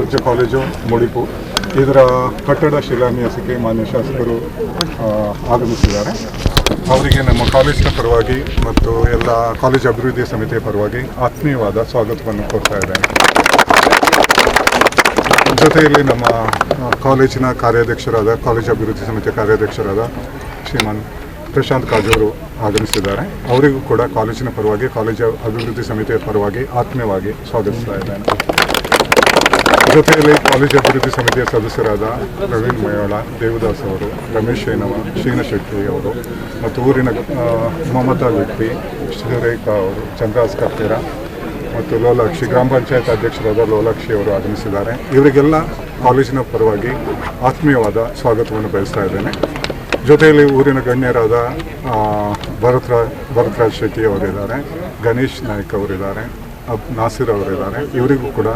ದರ್ಜೆ ಕಾಲೇಜು, ಮುಡಿಪು. ಇದರ ಕಟ್ಟಡ ಶಿಲಾನ್ಯಾಸಕ್ಕೆ ಮಾನ್ಯ ಶಾಸಕರು ಆಗಮಿಸಿದ್ದಾರೆ. ಅವರಿಗೆ ನಮ್ಮ ಕಾಲೇಜಿನ ಪರವಾಗಿ ಮತ್ತು ಎಲ್ಲ ಕಾಲೇಜ್ ಅಭಿವೃದ್ಧಿ ಸಮಿತಿಯ ಪರವಾಗಿ ಆತ್ಮೀಯವಾದ ಸ್ವಾಗತವನ್ನು ಕೊಡ್ತಾ ಇದ್ದೇನೆ. ಜೊತೆಯಲ್ಲಿ ನಮ್ಮ ಕಾಲೇಜಿನ ಕಾರ್ಯಾಧ್ಯಕ್ಷರಾದ, ಕಾಲೇಜ್ ಅಭಿವೃದ್ಧಿ ಸಮಿತಿಯ ಕಾರ್ಯಾಧ್ಯಕ್ಷರಾದ ಶ್ರೀಮಾನ್ ಪ್ರಶಾಂತ್ ಕಾಜೂರು ಆಗಮಿಸಿದ್ದಾರೆ. ಅವರಿಗೂ ಕೂಡ ಕಾಲೇಜಿನ ಪರವಾಗಿ, ಕಾಲೇಜು ಅಭಿವೃದ್ಧಿ ಸಮಿತಿಯ ಪರವಾಗಿ ಆತ್ಮೀಯವಾಗಿ ಸ್ವಾಗತಿಸ್ತಾ ಇದ್ದೇನೆ. ಜೊತೆಯಲ್ಲಿ ಕಾಲೇಜ್ ಅಭಿವೃದ್ಧಿ ಸಮಿತಿಯ ಸದಸ್ಯರಾದ ಪ್ರವೀಣ್ ಮಯೋಳ, ದೇವದಾಸ್ ಅವರು, ರಮೇಶ್ ಶೈನವ ಶೀನ ಶೆಟ್ಟಿ ಅವರು ಮತ್ತು ಊರಿನ ಮಮತಾ ವ್ಯಕ್ತಿ, ಶ್ರೀರೇಖಾ ಅವರು, ಚಂದ್ರಾಸ್ ಕರ್ತೀರ ಮತ್ತು ಲೋಲಾಕ್ಷಿ, ಗ್ರಾಮ ಪಂಚಾಯತ್ ಅಧ್ಯಕ್ಷರಾದ ಲೋಲಾಕ್ಷಿ ಅವರು ಆಗಮಿಸಿದ್ದಾರೆ. ಇವರಿಗೆಲ್ಲ ಕಾಲೇಜಿನ ಪರವಾಗಿ ಆತ್ಮೀಯವಾದ ಸ್ವಾಗತವನ್ನು ಬಯಸ್ತಾ ಇದ್ದೇನೆ. ಜೊತೆಯಲ್ಲಿ ಊರಿನ ಗಣ್ಯರಾದ ಭರತ್ರಾಜ್ ಭರತ್ರಾಜ್ ಶೆಟ್ಟಿ ಅವರಿದ್ದಾರೆ, ಗಣೇಶ್ ನಾಯ್ಕ್ ಅವರಿದ್ದಾರೆ, ಅಬ್, ನಾಸಿರ್ ಅವರಿದ್ದಾರೆ. ಇವರಿಗೂ ಕೂಡ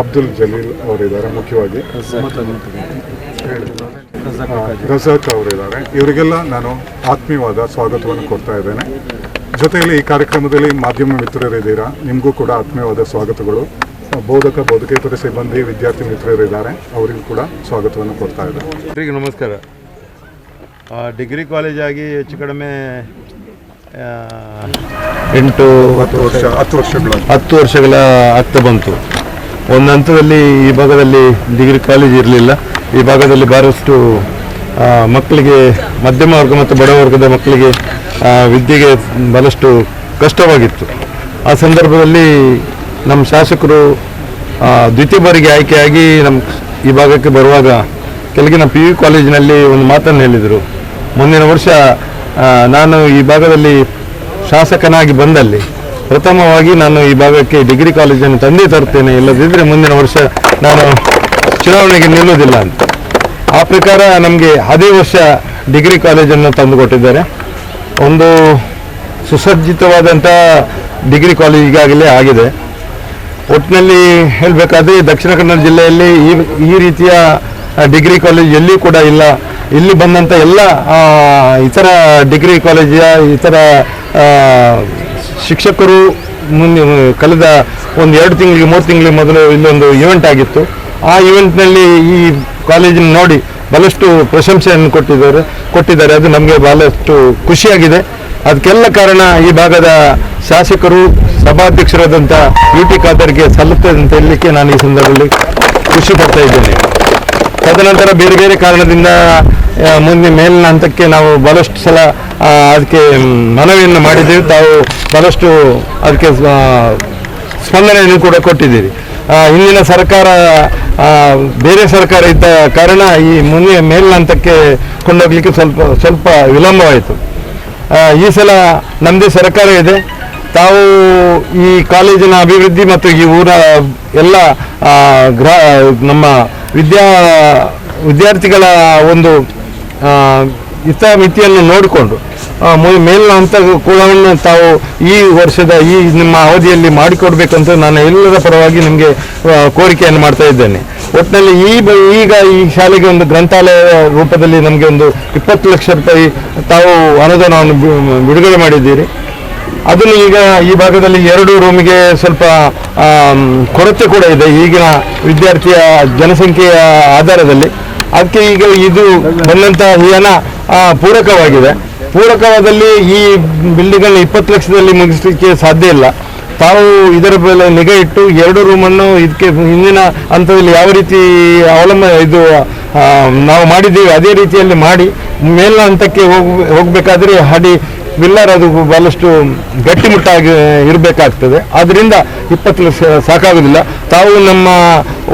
ಅಬ್ದುಲ್ ಜಲೀಲ್ ಅವರಿದ್ದಾರೆ ಮುಖ್ಯವಾಗಿ. ರಜಾಕ್ ಅವರಿದ್ದಾರೆ. ಇವರಿಗೆಲ್ಲ ನಾನು ಆತ್ಮೀಯವಾದ ಸ್ವಾಗತವನ್ನು ಕೊಡ್ತಾ ಇದ್ದೇನೆ. ಜೊತೆಯಲ್ಲಿ ಈ ಕಾರ್ಯಕ್ರಮದಲ್ಲಿ ಮಾಧ್ಯಮ ಮಿತ್ರರಿದ್ದೀರಾ? ನಿಮಗೂ ಕೂಡ ಆತ್ಮೀಯವಾದ ಸ್ವಾಗತಗಳು. ಬೋಧಕ ಬೋಧಕೇತರ ಸಿಬ್ಬಂದಿ ವಿದ್ಯಾರ್ಥಿ ಮಿತ್ರರಿದ್ದಾರೆ. ಅವರಿಗೂ ಕೂಡ ಸ್ವಾಗತವನ್ನು ಕೊಡ್ತಾ ಇದ್ದಾರೆ ಎಲ್ರಿಗೂ ನಮಸ್ಕಾರ. ಆ, ಡಿಗ್ರಿ ಕಾಲೇಜಾಗಿ ಹೆಚ್ಚು ಕಡಿಮೆ ಎಂಟು ಹತ್ತು ವರ್ಷ ಹತ್ತು ವರ್ಷಗಳ ಹತ್ತು ವರ್ಷಗಳ ಆಗ್ತಾ ಬಂತು. ಒಂದು ಹಂತದಲ್ಲಿ ಈ ಭಾಗದಲ್ಲಿ ಡಿಗ್ರಿ ಕಾಲೇಜ್ ಇರಲಿಲ್ಲ. ಈ ಭಾಗದಲ್ಲಿ ಬಹಳಷ್ಟು ಮಕ್ಕಳಿಗೆ ಮಧ್ಯಮ ವರ್ಗ ಮತ್ತು ಬಡ ವರ್ಗದ ಮಕ್ಕಳಿಗೆ ವಿದ್ಯೆಗೆ ಬಹಳಷ್ಟು ಕಷ್ಟವಾಗಿತ್ತು. ಆ ಸಂದರ್ಭದಲ್ಲಿ ನಮ್ಮ ಶಾಸಕರು ದ್ವಿತೀಯ ಬಾರಿಗೆ ಆಯ್ಕೆಯಾಗಿ ನಮ್ಮ ಈ ಭಾಗಕ್ಕೆ ಬರುವಾಗ ಕೆಲಗಿನ ಪಿ ಯು ಕಾಲೇಜಿನಲ್ಲಿ ಒಂದು ಮಾತನ್ನು ಹೇಳಿದರು. ಮುಂದಿನ ವರ್ಷ ನಾನು ಈ ಭಾಗದಲ್ಲಿ ಶಾಸಕನಾಗಿ ಬಂದಲ್ಲಿ ಪ್ರಥಮವಾಗಿ ನಾನು ಈ ಭಾಗಕ್ಕೆ ಡಿಗ್ರಿ ಕಾಲೇಜನ್ನು ತಂದೇ ತರ್ತೇನೆ ಇಲ್ಲದಿದ್ದರೆ ಮುಂದಿನ ವರ್ಷ ನಾನು ಚುನಾವಣೆಗೆ ನಿಲ್ಲುವುದಿಲ್ಲ ಅಂತ. ಆ ಪ್ರಕಾರ ನಮಗೆ ಅದೇ ವರ್ಷ ಡಿಗ್ರಿ ಕಾಲೇಜನ್ನು ತಂದುಕೊಟ್ಟಿದ್ದಾರೆ. ಒಂದು ಸುಸಜ್ಜಿತವಾದಂಥ ಡಿಗ್ರಿ ಕಾಲೇಜ್ ಈಗಾಗಲೇ ಆಗಿದೆ. ಒಟ್ಟಿನಲ್ಲಿ ಹೇಳಬೇಕಾದ್ರೆ ದಕ್ಷಿಣ ಕನ್ನಡ ಜಿಲ್ಲೆಯಲ್ಲಿ ಈ ಈ ರೀತಿಯ ಡಿಗ್ರಿ ಕಾಲೇಜ್ ಎಲ್ಲಿಯೂ ಕೂಡ ಇಲ್ಲ. ಇಲ್ಲಿ ಬಂದಂಥ ಎಲ್ಲ ಇತರ ಡಿಗ್ರಿ ಕಾಲೇಜಿಯ, ಇತರ ಶಿಕ್ಷಕರು ಮುಂದೆ ಕಳೆದ ಒಂದು ಎರಡು ತಿಂಗಳಿಗೆ, ಮೂರು ತಿಂಗಳಿಗೆ ಮೊದಲು ಇಲ್ಲೊಂದು ಇವೆಂಟ್ ಆಗಿತ್ತು. ಆ ಇವೆಂಟ್ನಲ್ಲಿ ಈ ಕಾಲೇಜಿನ ನೋಡಿ ಬಹಳಷ್ಟು ಪ್ರಶಂಸೆಯನ್ನು ಕೊಟ್ಟಿದ್ದಾರೆ ಕೊಟ್ಟಿದ್ದಾರೆ. ಅದು ನಮಗೆ ಬಹಳಷ್ಟು ಖುಷಿಯಾಗಿದೆ. ಅದಕ್ಕೆಲ್ಲ ಕಾರಣ ಈ ಭಾಗದ ಶಾಸಕರು, ಸಭಾಧ್ಯಕ್ಷರಾದಂಥ ಯು ಟಿ ಖಾದರ್ಗೆ ಸಲ್ಲುತ್ತದೆ ಅಂತ ಹೇಳಲಿಕ್ಕೆ ನಾನು ಈ ಸಂದರ್ಭದಲ್ಲಿ ಖುಷಿ ಪಡ್ತಾ ಇದ್ದೇನೆ. ತದನಂತರ ಬೇರೆ ಬೇರೆ ಕಾರಣದಿಂದ ಮುಂದೆ ಮೇಲಿನ ಹಂತಕ್ಕೆ ನಾವು ಬಹಳಷ್ಟು ಸಲ ಅದಕ್ಕೆ ಮನವಿಯನ್ನು ಮಾಡಿದ್ದೇವೆ. ತಾವು ಬಹಳಷ್ಟು ಅದಕ್ಕೆ ಸ್ಪಂದನೆಯನ್ನು ಕೂಡ ಕೊಟ್ಟಿದ್ದೀರಿ. ಹಿಂದಿನ ಸರ್ಕಾರ ಬೇರೆ ಸರ್ಕಾರ ಇದ್ದ ಕಾರಣ ಈ ಮುಂದೆ ಮೇಲಿನ ಹಂತಕ್ಕೆ ಕೊಂಡೋಗ್ಲಿಕ್ಕೆ ಸ್ವಲ್ಪ ಸ್ವಲ್ಪ ವಿಳಂಬವಾಯಿತು. ಈ ಸಲ ನಮ್ಮದೇ ಸರ್ಕಾರ ಇದೆ. ತಾವು ಈ ಕಾಲೇಜಿನ ಅಭಿವೃದ್ಧಿ ಮತ್ತು ಈ ಊರ ಎಲ್ಲ ಗ್ರಾ, ನಮ್ಮ ವಿದ್ಯಾ, ವಿದ್ಯಾರ್ಥಿಗಳ ಒಂದು ಹಿತ ಮಿತಿಯನ್ನು ನೋಡಿಕೊಂಡು ಮೇಲಿನ ಹಂತ ಕೂಡವನ್ನು ತಾವು ಈ ವರ್ಷದ, ಈ ನಿಮ್ಮ ಅವಧಿಯಲ್ಲಿ ಮಾಡಿಕೊಡ್ಬೇಕಂತ ನಾನು ಎಲ್ಲರ ಪರವಾಗಿ ನಿಮಗೆ ಕೋರಿಕೆಯನ್ನು ಮಾಡ್ತಾ ಇದ್ದೇನೆ. ಒಟ್ಟಿನಲ್ಲಿ ಈ ಈಗ ಈ ಶಾಲೆಗೆ ಒಂದು ಗ್ರಂಥಾಲಯ ರೂಪದಲ್ಲಿ ನಮಗೆ ಒಂದು ಇಪ್ಪತ್ತು ಲಕ್ಷ ರೂಪಾಯಿ ತಾವು ಅನುದಾನವನ್ನು ಬಿಡುಗಡೆ ಮಾಡಿದ್ದೀರಿ. ಅದನ್ನು ಈಗ ಈ ಭಾಗದಲ್ಲಿ ಎರಡು ರೂಮಿಗೆ ಸ್ವಲ್ಪ ಕೊರತೆ ಕೂಡ ಇದೆ ಈಗಿನ ವಿದ್ಯಾರ್ಥಿಯ ಜನಸಂಖ್ಯೆಯ ಆಧಾರದಲ್ಲಿ. ಅದಕ್ಕೆ ಈಗ ಇದು ಬಂದಂತಹ ಈ ಪೂರಕವಾಗಿದೆ. ಪೂರಕವಾದಲ್ಲಿ ಈ ಬಿಲ್ಡಿಂಗ್ ಅನ್ನು ಇಪ್ಪತ್ತು ಲಕ್ಷದಲ್ಲಿ ಮುಗಿಸಲಿಕ್ಕೆ ಸಾಧ್ಯ ಇಲ್ಲ. ತಾವು ಇದರ ಮೇಲೆ ನಿಗಾ ಇಟ್ಟು ಎರಡು ರೂಮನ್ನು ಇದಕ್ಕೆ ಹಿಂದಿನ ಹಂತದಲ್ಲಿ ಯಾವ ರೀತಿ ಅವಲಂಬ, ಇದು ನಾವು ಮಾಡಿದ್ದೀವಿ, ಅದೇ ರೀತಿಯಲ್ಲಿ ಮಾಡಿ, ಮೇಲಿನ ಹಂತಕ್ಕೆ ಹೋಗ್, ಹೋಗಬೇಕಾದ್ರೆ ಹಡಿ ಬಿಲ್ಲರ್ ಅದು ಬಹಳಷ್ಟು ಗಟ್ಟಿಮುಟ್ಟಾಗಿ ಇರಬೇಕಾಗ್ತದೆ. ಆದ್ದರಿಂದ ಇಪ್ಪತ್ತು ಲಕ್ಷ ಸಾಕಾಗೋದಿಲ್ಲ. ತಾವು ನಮ್ಮ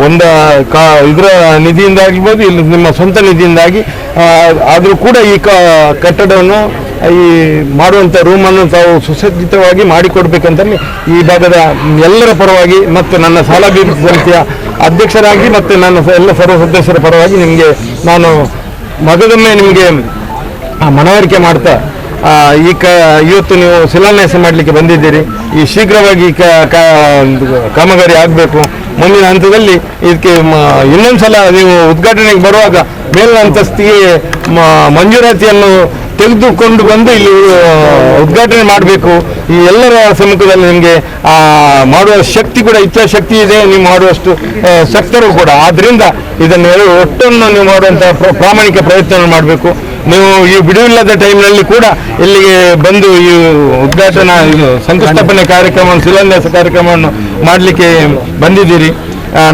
ಒಂದು ಕಾ, ಇದರ ನಿಧಿಯಿಂದ ಆಗಿರ್ಬೋದು ಇಲ್ಲಿ ನಿಮ್ಮ ಸ್ವಂತ ನಿಧಿಯಿಂದಾಗಿ ಆದರೂ ಕೂಡ ಈ ಕಟ್ಟಡವನ್ನು, ಈ ಮಾಡುವಂಥ ರೂಮನ್ನು ತಾವು ಸುಸಜ್ಜಿತವಾಗಿ ಮಾಡಿಕೊಡ್ಬೇಕಂತಲ್ಲಿ ಈ ಭಾಗದ ಎಲ್ಲರ ಪರವಾಗಿ ಮತ್ತು ನನ್ನ ಸಾಲ ಸಮಿತಿಯ ಅಧ್ಯಕ್ಷರಾಗಿ ಮತ್ತು ನನ್ನ ಎಲ್ಲ ಸರ್ವ ಸದಸ್ಯರ ಪರವಾಗಿ ನಿಮಗೆ ನಾನು ಮಗದೊಮ್ಮೆ ನಿಮಗೆ ಮನವರಿಕೆ ಮಾಡ್ತಾ ಈ ಕ ಇವತ್ತು ನೀವು ಶಿಲಾನ್ಯಾಸ ಮಾಡಲಿಕ್ಕೆ ಬಂದಿದ್ದೀರಿ. ಈ ಶೀಘ್ರವಾಗಿ ಕಾಮಗಾರಿ ಆಗಬೇಕು. ಮುಂದಿನ ಹಂತದಲ್ಲಿ ಇದಕ್ಕೆ ಇನ್ನೊಂದು ಸಲ ನೀವು ಉದ್ಘಾಟನೆಗೆ ಬರುವಾಗ ಮೇಲಿನ ಅಂತಸ್ತಿಗೆ ಮಂಜೂರಾತಿಯನ್ನು ತೆಗೆದುಕೊಂಡು ಬಂದು ಇಲ್ಲಿ ಉದ್ಘಾಟನೆ ಮಾಡಬೇಕು. ಈ ಎಲ್ಲರ ಸಮ್ಮುಖದಲ್ಲಿ ನಿಮಗೆ ಮಾಡುವ ಶಕ್ತಿ ಕೂಡ ಇಚ್ಛಾಶಕ್ತಿ ಇದೆ, ನೀವು ಮಾಡುವಷ್ಟು ಶಕ್ತರು ಕೂಡ. ಆದ್ರಿಂದ ಇದನ್ನು ಒಟ್ಟನ್ನು ನೀವು ಮಾಡುವಂಥ ಪ್ರ- ಪ್ರಾಮಾಣಿಕ ಪ್ರಯತ್ನ ಮಾಡಬೇಕು. ನೀವು ಈ ಬಿಡುವಿಲ್ಲದ ಟೈಮ್ನಲ್ಲಿ ಕೂಡ ಇಲ್ಲಿಗೆ ಬಂದು ಈ ಉದ್ಘಾಟನಾ, ಇದು ಶಂಕುಸ್ಥಾಪನೆ ಕಾರ್ಯಕ್ರಮ ಶಿಲಾನ್ಯಾಸ ಕಾರ್ಯಕ್ರಮವನ್ನು ಮಾಡಲಿಕ್ಕೆ ಬಂದಿದ್ದೀರಿ.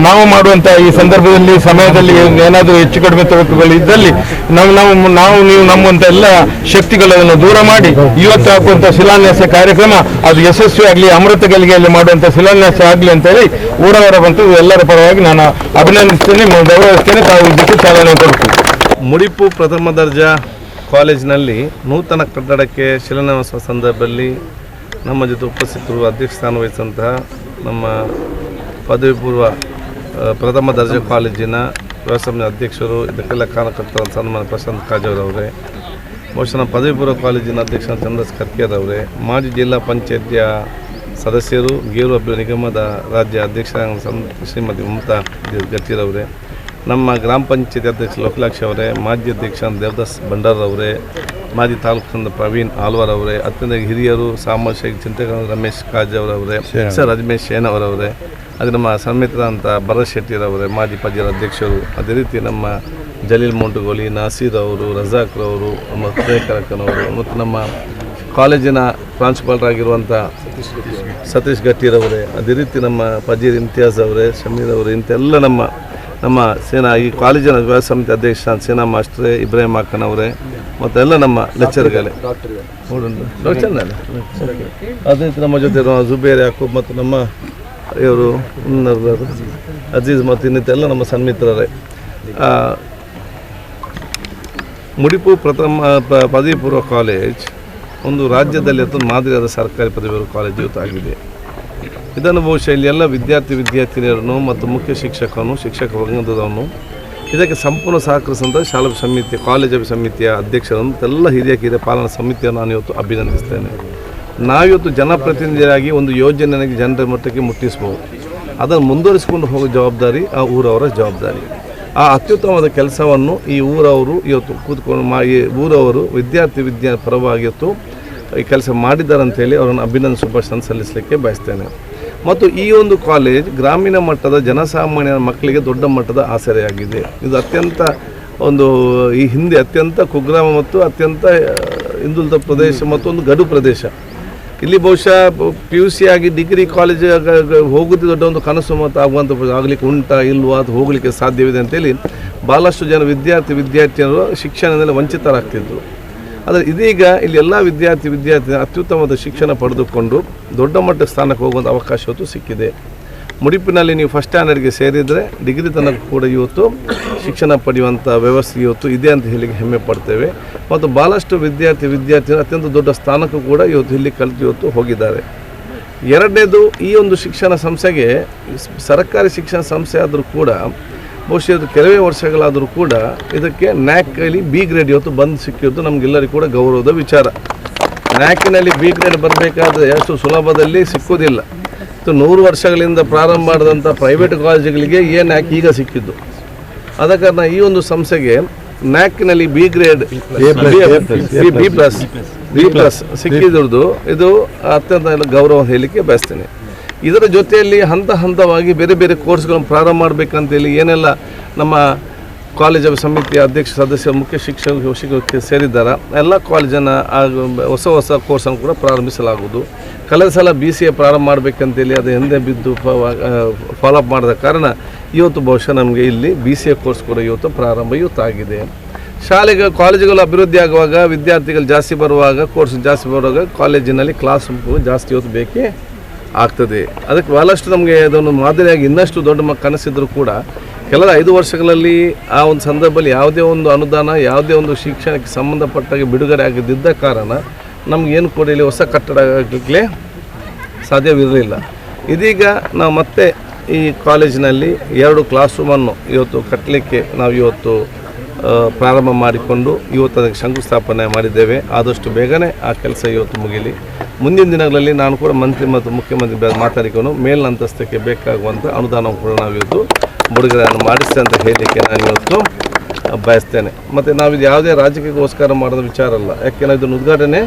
ನಾವು ಮಾಡುವಂಥ ಈ ಸಂದರ್ಭದಲ್ಲಿ, ಸಮಯದಲ್ಲಿ ಏನಾದರೂ ಹೆಚ್ಚು ಕಡಿಮೆ ತೊಡಕುಗಳು ಇದ್ದಲ್ಲಿ ನಾವು ನಾವು ನಾವು, ನೀವು ನಮ್ಮಂಥ ಎಲ್ಲ ಶಕ್ತಿಗಳನ್ನು ದೂರ ಮಾಡಿ ಇವತ್ತು ಹಾಕುವಂಥ ಶಿಲಾನ್ಯಾಸ ಕಾರ್ಯಕ್ರಮ, ಅದು ಯಶಸ್ವಿ ಆಗಲಿ, ಅಮೃತ ಗಲಿಗೆಯಲ್ಲಿ ಮಾಡುವಂಥ ಶಿಲಾನ್ಯಾಸ ಆಗಲಿ ಅಂತೇಳಿ ಊರವರ ಬಂತು, ಎಲ್ಲರ ಪರವಾಗಿ ನಾನು ಅಭಿನಂದಿಸ್ತೇನೆ ಗೌರವಿಸ್ತೇನೆ. ತಾವು ಇದಕ್ಕೆ ಚಾಲನೆ ಕೊಡ್ತೀನಿ ಮುಡಿಪು ಪ್ರಥಮ ದರ್ಜಾ ಕಾಲೇಜಿನಲ್ಲಿ ನೂತನ ಕಟ್ಟಡಕ್ಕೆ ಶಿಲಾನ್ಯಾಸ ಸಂದರ್ಭದಲ್ಲಿ ನಮ್ಮ ಜೊತೆ ಉಪಸ್ಥಿತರು ಅಧ್ಯಕ್ಷ ಸ್ಥಾನ ವಹಿಸಿದಂತಹ ನಮ್ಮ ಪದವಿ ಪೂರ್ವ ಪ್ರಥಮ ದರ್ಜೆ ಕಾಲೇಜಿನ ವ್ಯವಸ್ಥಾಪನೆ ಅಧ್ಯಕ್ಷರು, ಇದಕ್ಕೆಲ್ಲ ಕಾರಣಕರ್ತರ ಸನ್ಮಾನ ಪ್ರಶಾಂತ್ ಕಾಜೋರವರೇ ಬಹುಶಃ ನಮ್ಮ ಪದವಿ ಪೂರ್ವ ಕಾಲೇಜಿನ ಅಧ್ಯಕ್ಷ ಚಂದ್ರಸ್ ಕರ್ಕೇರವರೇ ಮಾಜಿ ಜಿಲ್ಲಾ ಪಂಚಾಯತಿಯ ಸದಸ್ಯರು, ಗೇರು ಅಭಿವೃದ್ಧಿ ನಿಗಮದ ರಾಜ್ಯ ಅಧ್ಯಕ್ಷ ಶ್ರೀಮತಿ ಮಮತಾ ಗಟ್ಟಿರವರೇ ನಮ್ಮ ಗ್ರಾಮ ಪಂಚಾಯತಿ ಅಧ್ಯಕ್ಷ ಲೋಕಲಾಕ್ಷ ಅವರೇ, ಮಾಜಿ ಅಧ್ಯಕ್ಷ ದೇವದಾಸ್ ಭಂಡಾರ್ ಅವರೇ ಮಾಜಿ ತಾಲೂಕು ಪ್ರವೀಣ್ ಆಲ್ವಾರ್ ಅವರೇ ಅತ್ಯಂತ ಹಿರಿಯರು ಸಾಮಾಜಿಕ ಚಿಂತಕರು ರಮೇಶ್ ಕಾಜ್ ಅವರವರೇ ಸರ್ ರಜಮೇಶ್ ಸೇನ್ ಅವರವರೇ ಅದು ನಮ್ಮ ಸನ್ಮಿತರಾದಂಥ ಭರತ್ ಶೆಟ್ಟಿರವರೇ ಮಾಜಿ ಪಜ್ಯರ ಅಧ್ಯಕ್ಷರು ಅದೇ ರೀತಿ ನಮ್ಮ ಜಲೀಲ್ ಮೊಂಟುಗೋಲಿ ನಾಸೀರ್ ಅವರು ರಜಾಕ್ ಅವರು ನಮ್ಮ ಹೃದಯಕರಕನವರು ಮತ್ತು ನಮ್ಮ ಕಾಲೇಜಿನ ಪ್ರಾಂಶುಪಾಲರಾಗಿರುವಂಥ ಸತೀಶ್ ಗಟ್ಟಿರವರೇ ಅದೇ ರೀತಿ ನಮ್ಮ ಪಜೀರ್ ಇಮ್ತಿಯಾಜ್ ಅವರೇ ಶಮೀರ್ ಅವರು ಇಂತೆಲ್ಲ ನಮ್ಮ ನಮ್ಮ ಸೇನಾ ಈ ಕಾಲೇಜಿನ ವ್ಯವಸ್ಥೆ ಸಮಿತಿ ಅಧ್ಯಕ್ಷ ಸೇನಾ ಮಾಸ್ಟ್ರೇ ಇಬ್ರಾಹಿಂ ಅಕ್ಕನ್ ಅವರೇ ಮತ್ತೆಲ್ಲ ನಮ್ಮ ಲೆಕ್ಚರ್ಗಳೇ. ಅದೇ ರೀತಿ ನಮ್ಮ ಜೊತೆ ಜುಬೇರ್ ಯಾಕೂಬ್ ಮತ್ತು ನಮ್ಮ ಇವರು ಅಜೀಜ್ ಮತ್ತು ಇನ್ನಿತ್ತೆಲ್ಲ ನಮ್ಮ ಸನ್ಮಿತ್ರರೇ. ಮುಡಿಪು ಪ್ರಥಮ ಪದವಿ ಪೂರ್ವ ಕಾಲೇಜ್ ಒಂದು ರಾಜ್ಯದಲ್ಲಿ ಅಥವಾ ಮಾದರಿಯಾದ ಸರ್ಕಾರಿ ಪದವಿ ಪೂರ್ವ ಕಾಲೇಜ್ ಇವತ್ತು ಆಗಿದೆ. ಇದನ್ನು ಬಹುಶಃ ಇಲ್ಲಿ ಎಲ್ಲ ವಿದ್ಯಾರ್ಥಿ ವಿದ್ಯಾರ್ಥಿನಿಯರನ್ನು ಮತ್ತು ಮುಖ್ಯ ಶಿಕ್ಷಕನು ಶಿಕ್ಷಕ ವರ್ಗದವನು, ಇದಕ್ಕೆ ಸಂಪೂರ್ಣ ಸಹಕರಿಸಿದ ಶಾಲಾ ಸಮಿತಿ ಕಾಲೇಜ್ ಸಮಿತಿಯ ಅಧ್ಯಕ್ಷರನ್ನು ಎಲ್ಲ ಹಿರಿಯ ಹಿರಿಯ ಪಾಲನಾ ಸಮಿತಿಯನ್ನು ನಾನು ಇವತ್ತು ಅಭಿನಂದಿಸ್ತೇನೆ. ನಾವಿವತ್ತು ಜನಪ್ರತಿನಿಧಿಯಾಗಿ ಒಂದು ಯೋಜನೆಗೆ ಜನರ ಮಟ್ಟಕ್ಕೆ ಮುಟ್ಟಿಸ್ಬೋದು ಅದನ್ನು ಮುಂದುವರಿಸಿಕೊಂಡು ಹೋಗೋ ಜವಾಬ್ದಾರಿ ಆ ಊರವರ ಜವಾಬ್ದಾರಿ. ಆ ಅತ್ಯುತ್ತಮವಾದ ಕೆಲಸವನ್ನು ಈ ಊರವರು ಇವತ್ತು ಕೂತ್ಕೊಂಡು ಮಾ, ಈ ಊರವರು ವಿದ್ಯಾರ್ಥಿ ವಿದ್ಯಾ ಪರವಾಗಿತ್ತು ಈ ಕೆಲಸ ಮಾಡಿದ್ದಾರೆ ಅಂತೇಳಿ ಅವರನ್ನು ಅಭಿನಂದಿಸುವ ಶುಭಾಶಯ ಸಲ್ಲಿಸಲಿಕ್ಕೆ ಬಯಸ್ತೇನೆ. ಮತ್ತು ಈ ಒಂದು ಕಾಲೇಜ್ ಗ್ರಾಮೀಣ ಮಟ್ಟದ ಜನಸಾಮಾನ್ಯರ ಮಕ್ಕಳಿಗೆ ದೊಡ್ಡ ಮಟ್ಟದ ಆಸರೆಯಾಗಿದೆ. ಇದು ಅತ್ಯಂತ ಒಂದು ಈ ಹಿಂದೆ ಅತ್ಯಂತ ಕುಗ್ರಾಮ ಮತ್ತು ಅತ್ಯಂತ ಹಿಂದುಳಿದ ಪ್ರದೇಶ ಮತ್ತು ಒಂದು ಗಡು ಪ್ರದೇಶ. ಇಲ್ಲಿ ಬಹುಶಃ ಪಿ ಯು ಸಿ ಆಗಿ ಡಿಗ್ರಿ ಕಾಲೇಜ್ ಹೋಗೋದು ದೊಡ್ಡ ಒಂದು ಕನಸು ಮತ್ತು ಆಗುವಂಥ ಆಗಲಿಕ್ಕೆ ಉಂಟಾ ಇಲ್ವಾ ಅದು ಹೋಗಲಿಕ್ಕೆ ಸಾಧ್ಯವಿದೆ ಅಂತೇಳಿ ಭಾಳಷ್ಟು ಜನ ವಿದ್ಯಾರ್ಥಿ ವಿದ್ಯಾರ್ಥಿನಿಯರು ಶಿಕ್ಷಣದಲ್ಲಿ ವಂಚಿತರಾಗ್ತಿದ್ರು. ಆದರೆ ಇದೀಗ ಇಲ್ಲಿ ಎಲ್ಲ ವಿದ್ಯಾರ್ಥಿ ವಿದ್ಯಾರ್ಥಿ ಅತ್ಯುತ್ತಮವಾದ ಶಿಕ್ಷಣ ಪಡೆದುಕೊಂಡು ದೊಡ್ಡ ಮಟ್ಟದ ಸ್ಥಾನಕ್ಕೆ ಹೋಗುವಂಥ ಅವಕಾಶ ಇವತ್ತು ಸಿಕ್ಕಿದೆ. ಮುಡಿಪಿನಲ್ಲಿ ನೀವು ಫಸ್ಟ್ ಸ್ಟ್ಯಾಂಡರ್ಡ್ಗೆ ಸೇರಿದರೆ ಡಿಗ್ರಿ ತನಕ ಕೂಡ ಇವತ್ತು ಶಿಕ್ಷಣ ಪಡೆಯುವಂಥ ವ್ಯವಸ್ಥೆ ಇವತ್ತು ಇದೆ ಅಂತ ಹೇಳಿ ಹೆಮ್ಮೆ ಪಡ್ತೇವೆ. ಮತ್ತು ಭಾಳಷ್ಟು ವಿದ್ಯಾರ್ಥಿ ವಿದ್ಯಾರ್ಥಿನ ಅತ್ಯಂತ ದೊಡ್ಡ ಸ್ಥಾನಕ್ಕೂ ಕೂಡ ಇವತ್ತು ಇಲ್ಲಿ ಕಲಿತು ಇವತ್ತು ಹೋಗಿದ್ದಾರೆ. ಎರಡನೇದು ಈ ಒಂದು ಶಿಕ್ಷಣ ಸಂಸ್ಥೆಗೆ ಸರ್ಕಾರಿ ಶಿಕ್ಷಣ ಸಂಸ್ಥೆ ಆದರೂ ಕೂಡ, ಬಹುಶಃ ಕೆಲವೇ ವರ್ಷಗಳಾದರೂ ಕೂಡ ಇದಕ್ಕೆ ನ್ಯಾಕ್ ಅಲ್ಲಿ ಬಿ ಗ್ರೇಡ್ ಇವತ್ತು ಬಂದು ಸಿಕ್ಕಿದ್ದು ನಮಗೆಲ್ಲರಿಗೂ ಕೂಡ ಗೌರವದ ವಿಚಾರ. ನ್ಯಾಕಿನಲ್ಲಿ ಬಿ ಗ್ರೇಡ್ ಬರಬೇಕಾದ್ರೆ ಅಷ್ಟು ಸುಲಭದಲ್ಲಿ ಸಿಕ್ಕುವುದಿಲ್ಲ. ಇದು ನೂರು ವರ್ಷಗಳಿಂದ ಪ್ರಾರಂಭ ಮಾಡಿದಂಥ ಪ್ರೈವೇಟ್ ಕಾಲೇಜುಗಳಿಗೆ ಏನು ನ್ಯಾಕ್ ಈಗ ಸಿಕ್ಕಿದ್ದು. ಆದ ಕಾರಣ ಈ ಒಂದು ಸಂಸ್ಥೆಗೆ ನ್ಯಾಕ್ನಲ್ಲಿ B grade B plus B plus ಸಿಕ್ಕಿದ್ರದ್ದು ಇದು ಅತ್ಯಂತ ಗೌರವ ಹೇಳಲಿಕ್ಕೆ ಬಯಸ್ತೇನೆ. ಇದರ ಜೊತೆಯಲ್ಲಿ ಹಂತ ಹಂತವಾಗಿ ಬೇರೆ ಬೇರೆ ಕೋರ್ಸ್ಗಳನ್ನು ಪ್ರಾರಂಭ ಮಾಡಬೇಕಂತೇಳಿ ಏನೆಲ್ಲ ನಮ್ಮ ಕಾಲೇಜ್ ಸಮಿತಿಯ ಅಧ್ಯಕ್ಷ ಸದಸ್ಯ ಮುಖ್ಯ ಶಿಕ್ಷಕ ಶಿಕ್ಷಕಕ್ಕೆ ಸೇರಿದ್ದಾರೆ. ಎಲ್ಲ ಕಾಲೇಜನ್ನು ಹೊಸ ಹೊಸ ಕೋರ್ಸನ್ನು ಕೂಡ ಪ್ರಾರಂಭಿಸಲಾಗುವುದು. ಕಳೆದ ಸಲ ಬಿ ಸಿ ಎ ಪ್ರಾರಂಭ ಮಾಡಬೇಕಂತೇಳಿ ಅದು ಹಿಂದೆ ಬಿದ್ದು ಫಾಲೋಅಪ್ ಮಾಡಿದ ಕಾರಣ ಇವತ್ತು ಬಹುಶಃ ನಮಗೆ ಇಲ್ಲಿ ಬಿ ಸಿ ಎ ಕೋರ್ಸ್ ಕೂಡ ಇವತ್ತು ಪ್ರಾರಂಭ ಇವತ್ತಾಗಿದೆ. ಶಾಲೆಗೆ, ಕಾಲೇಜುಗಳು ಅಭಿವೃದ್ಧಿ ಆಗುವಾಗ ವಿದ್ಯಾರ್ಥಿಗಳು ಜಾಸ್ತಿ ಬರುವಾಗ ಕೋರ್ಸ್ ಜಾಸ್ತಿ ಬರುವಾಗ ಕಾಲೇಜಿನಲ್ಲಿ ಕ್ಲಾಸ್ ಜಾಸ್ತಿ ಇವತ್ತು ಬೇಕೇ ಆಗ್ತದೆ. ಅದಕ್ಕೆ ಭಾಳಷ್ಟು ನಮಗೆ ಅದೊಂದು ಮಾದರಿಯಾಗಿ ಇನ್ನಷ್ಟು ದೊಡ್ಡ ಮ ಕನಸಿದ್ರು ಕೂಡ ಕಳೆದ ಐದು ವರ್ಷಗಳಲ್ಲಿ ಆ ಒಂದು ಸಂದರ್ಭದಲ್ಲಿ ಯಾವುದೇ ಒಂದು ಅನುದಾನ, ಯಾವುದೇ ಒಂದು ಶಿಕ್ಷಣಕ್ಕೆ ಸಂಬಂಧಪಟ್ಟಾಗ ಬಿಡುಗಡೆ ಆಗದಿದ್ದ ಕಾರಣ ನಮಗೇನು ಏನು ಇಲ್ಲಿ ಹೊಸ ಕಟ್ಟಡ ಸಾಧ್ಯವಿರಲಿಲ್ಲ. ಇದೀಗ ನಾವು ಮತ್ತೆ ಈ ಕಾಲೇಜಿನಲ್ಲಿ ಎರಡು ಕ್ಲಾಸ್ ರೂಮನ್ನು ಇವತ್ತು ಕಟ್ಟಲಿಕ್ಕೆ ನಾವು ಇವತ್ತು ಪ್ರಾರಂಭ ಮಾಡಿಕೊಂಡು ಇವತ್ತು ಅದಕ್ಕೆ ಶಂಕುಸ್ಥಾಪನೆ ಮಾಡಿದ್ದೇವೆ. ಆದಷ್ಟು ಬೇಗನೆ ಆ ಕೆಲಸ ಇವತ್ತು ಮುಗಿಲಿ. ಮುಂದಿನ ದಿನಗಳಲ್ಲಿ ನಾನು ಕೂಡ ಮಂತ್ರಿ ಮತ್ತು ಮುಖ್ಯಮಂತ್ರಿ ಮಾತಾಡಿಕೊಂಡು ಮೇಲಿನ ಅಂತಸ್ತಕ್ಕೆ ಬೇಕಾಗುವಂಥ ಅನುದಾನವನ್ನು ಕೂಡ ನಾವು ಇವತ್ತು ಬಿಡುಗಡೆಯನ್ನು ಮಾಡಿಸಿ ಅಂತ ಹೇಳಲಿಕ್ಕೆ ನಾನು ಇವತ್ತು ಬಯಸ್ತೇನೆ. ಮತ್ತು ನಾವು ಇದು ಯಾವುದೇ ರಾಜಕೀಯಕ್ಕೋಸ್ಕರ ಮಾಡೋದು ವಿಚಾರ ಅಲ್ಲ. ಯಾಕೆ ನಾವು ಇದನ್ನು ಉದ್ಘಾಟನೆ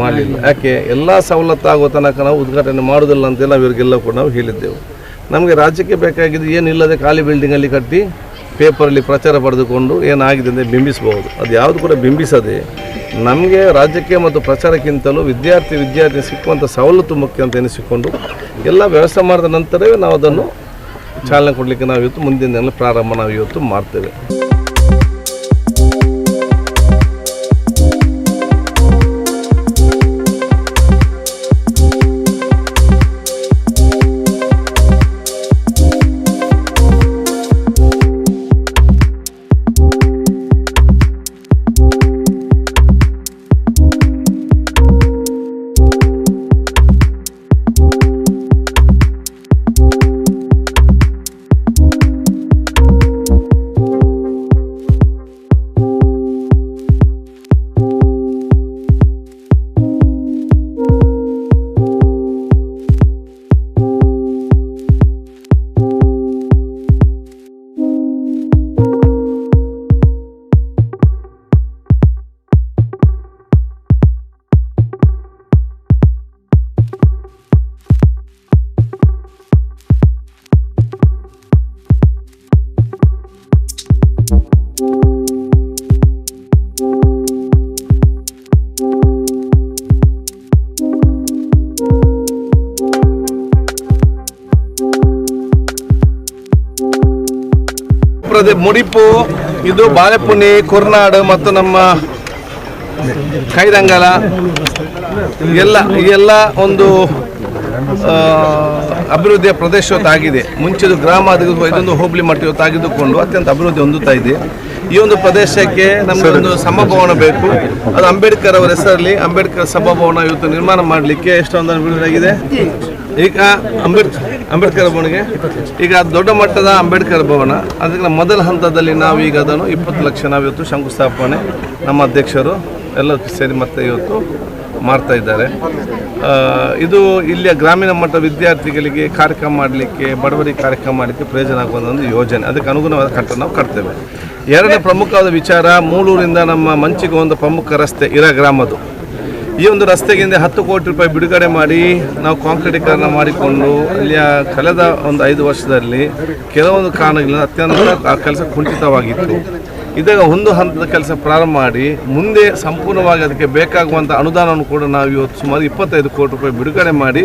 ಮಾಡಲಿಲ್ಲ ಯಾಕೆ ಎಲ್ಲ ಸವಲತ್ತು ಆಗೋ ತನಕ ನಾವು ಉದ್ಘಾಟನೆ ಮಾಡೋದಿಲ್ಲ ಅಂತೇಳಿ ನಾವು ಇವರಿಗೆಲ್ಲ ಕೂಡ ನಾವು ಹೇಳಿದ್ದೆವು. ನಮಗೆ ರಾಜ್ಯಕ್ಕೆ ಬೇಕಾಗಿದ್ದು ಏನಿಲ್ಲದೆ ಖಾಲಿ ಬಿಲ್ಡಿಂಗಲ್ಲಿ ಕಟ್ಟಿ ಪೇಪರಲ್ಲಿ ಪ್ರಚಾರ ಪಡೆದುಕೊಂಡು ಏನಾಗಿದೆ ಅಂತ ಬಿಂಬಿಸಬಹುದು. ಅದು ಯಾವುದು ಕೂಡ ಬಿಂಬಿಸದೆ ನಮಗೆ ರಾಜ್ಯಕ್ಕೆ ಮತ್ತು ಪ್ರಚಾರಕ್ಕಿಂತಲೂ ವಿದ್ಯಾರ್ಥಿ ವಿದ್ಯಾರ್ಥಿ ಸಿಕ್ಕುವಂಥ ಸವಲತ್ತು ಮುಖ್ಯ ಅಂತ ಎನಿಸಿಕೊಂಡು ಎಲ್ಲ ವ್ಯವಸ್ಥೆ ಮಾಡಿದ ನಂತರವೇ ನಾವು ಅದನ್ನು ಚಾಲನೆ ಕೊಡಲಿಕ್ಕೆ ನಾವು ಇವತ್ತು ಮುಂದಿನ ದಿನ ಪ್ರಾರಂಭ ನಾವು ಇವತ್ತು ಮಾಡ್ತೇವೆ. ಪ್ರದೇ ಮುಡಿಪು ಇದು ಬಾಳೆಪುಣಿ, ಕುರ್ನಾಡು ಮತ್ತು ನಮ್ಮ ಕೈರಂಗಲ. ಎಲ್ಲ ಎಲ್ಲ ಒಂದು ಅಭಿವೃದ್ಧಿಯ ಪ್ರದೇಶ ಇವತ್ತಾಗಿದೆ ಮುಂಚೆದು ಗ್ರಾಮ ಅದು, ಇದೊಂದು ಹೋಬಳಿ ಮಟ್ಟ ಇವತ್ತಾಗಿದ್ದುಕೊಂಡು ಅತ್ಯಂತ ಅಭಿವೃದ್ಧಿ ಹೊಂದುತ್ತಾ ಇದೆ. ಈ ಒಂದು ಪ್ರದೇಶಕ್ಕೆ ನಮಗೆ ಒಂದು ಸಮಭವನ ಬೇಕು. ಅದು ಅಂಬೇಡ್ಕರ್ ಅವರ ಹೆಸರಲ್ಲಿ ಅಂಬೇಡ್ಕರ್ ಸಭಾಭವನ ಇವತ್ತು ನಿರ್ಮಾಣ ಮಾಡಲಿಕ್ಕೆ ಎಷ್ಟೊಂದು ಅನುಭವಿಸಲಾಗಿದೆ ಈಗ ಅಂಬೇಡ್ಕರ್ ಅಂಬೇಡ್ಕರ್ ಭವನಿಗೆ ಈಗ ದೊಡ್ಡ ಮಟ್ಟದ ಅಂಬೇಡ್ಕರ್ ಭವನ. ಅದಕ್ಕೆ ಮೊದಲ ಹಂತದಲ್ಲಿ ನಾವು ಈಗ ಅದನ್ನು ಇಪ್ಪತ್ತು ಲಕ್ಷ ನಾವಿವತ್ತು ಶಂಕುಸ್ಥಾಪನೆ, ನಮ್ಮ ಅಧ್ಯಕ್ಷರು ಎಲ್ಲ ಸೇರಿ ಮತ್ತೆ ಇವತ್ತು ಮಾಡ್ತಾ ಇದ್ದಾರೆ. ಇದು ಇಲ್ಲಿಯ ಗ್ರಾಮೀಣ ಮಟ್ಟದ ವಿದ್ಯಾರ್ಥಿಗಳಿಗೆ ಕಾರ್ಯಕ್ರಮ ಮಾಡಲಿಕ್ಕೆ, ಬಡವರಿಗೆ ಕಾರ್ಯಕ್ರಮ ಮಾಡಲಿಕ್ಕೆ ಪ್ರಯೋಜನ ಆಗುವಂಥ ಒಂದು ಯೋಜನೆ. ಅದಕ್ಕೆ ಅನುಗುಣವಾದ ಕಟ್ಟ ನಾವು ಕಟ್ತೇವೆ. ಎರಡನೇ ಪ್ರಮುಖವಾದ ವಿಚಾರ, ಮೂಳೂರಿಂದ ನಮ್ಮ ಮಂಚಿಗೆ ಒಂದು ಪ್ರಮುಖ ರಸ್ತೆ ಇರ ಗ್ರಾಮದು ಈ ಒಂದು ರಸ್ತೆಗಿಂದ ಹತ್ತು ಕೋಟಿ ರೂಪಾಯಿ ಬಿಡುಗಡೆ ಮಾಡಿ ನಾವು ಕಾಂಕ್ರೀಟೀಕರಣ ಮಾಡಿಕೊಂಡು, ಅಲ್ಲಿಯ ಕಳೆದ ಒಂದು ಐದು ವರ್ಷದಲ್ಲಿ ಕೆಲವೊಂದು ಕಾರಣಗಳಿಂದ ಅತ್ಯಂತ ಆ ಕೆಲಸ ಕುಂಠಿತವಾಗಿತ್ತು. ಇದಾಗ ಒಂದು ಹಂತದ ಕೆಲಸ ಪ್ರಾರಂಭ ಮಾಡಿ ಮುಂದೆ ಸಂಪೂರ್ಣವಾಗಿ ಅದಕ್ಕೆ ಬೇಕಾಗುವಂಥ ಅನುದಾನವನ್ನು ಕೂಡ ನಾವು ಇವತ್ತು ಸುಮಾರು ಇಪ್ಪತ್ತೈದು ಕೋಟಿ ರೂಪಾಯಿ ಬಿಡುಗಡೆ ಮಾಡಿ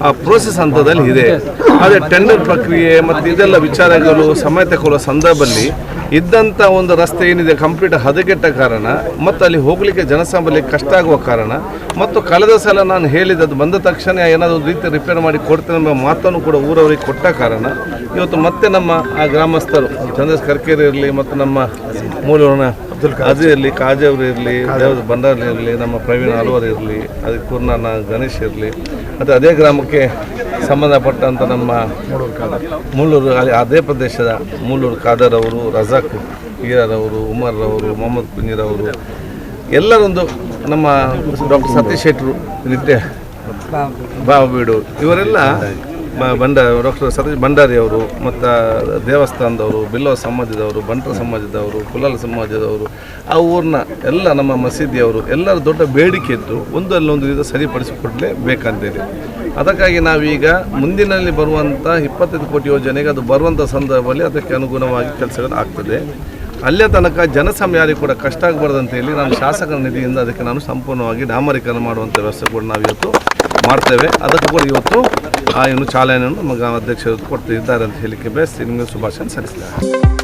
ಆ ಪ್ರೋಸೆಸ್ ಹಂತದಲ್ಲಿ ಇದೆ. ಆದರೆ ಟೆಂಡರ್ ಪ್ರಕ್ರಿಯೆ ಮತ್ತು ಇದೆಲ್ಲ ವಿಚಾರಗಳು ಸಮಯ ತಗೊಳ್ಳುವ ಸಂದರ್ಭದಲ್ಲಿ ಇದ್ದಂಥ ಒಂದು ರಸ್ತೆ ಏನಿದೆ ಕಂಪ್ಲೀಟ್ ಹದಗೆಟ್ಟ ಕಾರಣ ಮತ್ತು ಅಲ್ಲಿ ಹೋಗಲಿಕ್ಕೆ ಜನಸಾಮಾನ್ಯಕ್ಕೆ ಕಷ್ಟ ಆಗುವ ಕಾರಣ ಮತ್ತು ಕಳೆದ ಸಲ ನಾನು ಹೇಳಿದ್ದು ಬಂದ ತಕ್ಷಣ ಏನಾದರೂ ಒಂದು ರೀತಿ ರಿಪೇರ್ ಮಾಡಿ ಕೊಡ್ತೇನೆ ಎಂಬ ಮಾತನ್ನು ಕೂಡ ಊರವರಿಗೆ ಕೊಟ್ಟ ಕಾರಣ ಇವತ್ತು ಮತ್ತೆ ನಮ್ಮ ಆ ಗ್ರಾಮಸ್ಥರು ಚಂದ್ರ ಕರ್ಕೇರಿ ಇರಲಿ ಮತ್ತು ನಮ್ಮ ಮೂಲೂರಿನ ಅಜಿ ಇರಲಿ ಕಾಜೆ ಅವರು ಇರಲಿ ದೇವದ ಭಂಡಾರಿ ಇರಲಿ ನಮ್ಮ ಪ್ರವೀಣ್ ಅಲ್ವರ್ ಇರಲಿ ಅದಕ್ಕೆ ಕುರ್ನಾನ ಗಣೇಶ್ ಇರಲಿ ಮತ್ತು ಅದೇ ಗ್ರಾಮಕ್ಕೆ ಸಂಬಂಧಪಟ್ಟಂಥ ನಮ್ಮ ಮುಳ್ಳೂರು ಅಲ್ಲಿ ಅದೇ ಪ್ರದೇಶದ ಮುಳ್ಳೂರು ಖಾದರ್ ಅವರು ರಜಾಕ್ ಹೀರರವರು ಉಮರ್ ಅವರು ಮೊಹಮ್ಮದ್ ಕುಂಜಿರವರು ಅವರು ಎಲ್ಲರೊಂದು ನಮ್ಮ ಡಾಕ್ಟರ್ ಸತೀಶ್ ಶೆಟ್ಟರು ನಿತ್ಯ ಬಾಬೀಡು ಇವರೆಲ್ಲ ಬಂಡ ಡಾಕ್ಟರ್ ಸತೀಶ್ ಭಂಡಾರಿ ಅವರು ಮತ್ತು ದೇವಸ್ಥಾನದವರು ಬಿಲ್ಲವ ಸಮಾಜದವರು ಬಂಟರ ಸಮಾಜದವರು ಕುಲಾಲ ಸಮಾಜದವರು ಆ ಊರಿನ ಎಲ್ಲ ನಮ್ಮ ಮಸೀದಿಯವರು ಎಲ್ಲರ ದೊಡ್ಡ ಬೇಡಿಕೆ ಇತ್ತು ಒಂದಲ್ಲೊಂದು ರೀತಿ ಸರಿಪಡಿಸಿಕೊಡ್ಲೇಬೇಕಂತೇಳಿ ಅದಕ್ಕಾಗಿ ನಾವೀಗ ಮುಂದಿನಲ್ಲಿ ಬರುವಂಥ ಇಪ್ಪತ್ತೈದು ಕೋಟಿ ಯೋಜನೆಗೆ ಅದು ಬರುವಂಥ ಸಂದರ್ಭದಲ್ಲಿ ಅದಕ್ಕೆ ಅನುಗುಣವಾಗಿ ಕೆಲಸಗಳು ಆಗ್ತದೆ. ಅಲ್ಲೇ ತನಕ ಜನಸಮಯಾರಿ ಕೂಡ ಕಷ್ಟ ಆಗಬಾರ್ದು ಅಂತ ಹೇಳಿ ನಾನು ಶಾಸಕರ ನಿಧಿಯಿಂದ ಅದಕ್ಕೆ ನಾನು ಸಂಪೂರ್ಣವಾಗಿ ಡಾಮರೀಕರಣ ಮಾಡುವಂಥ ವ್ಯವಸ್ಥೆ ಕೂಡ ನಾವು ಇವತ್ತು ಮಾಡ್ತೇವೆ. ಅದಕ್ಕೂ ಕೂಡ ಇವತ್ತು ಆ ಏನು ಚಾಲನೆಯನ್ನು ನಮ್ಮ ಅಧ್ಯಕ್ಷರು ಕೊಡ್ತಿದ್ದಾರೆ ಅಂತ ಹೇಳಿಕೆ ಬಯಸ್ತೀನಿ. ನಿಮಗೆ ಶುಭಾಶಯ ಸಲ್ಲಿಸಿದ್ದಾರೆ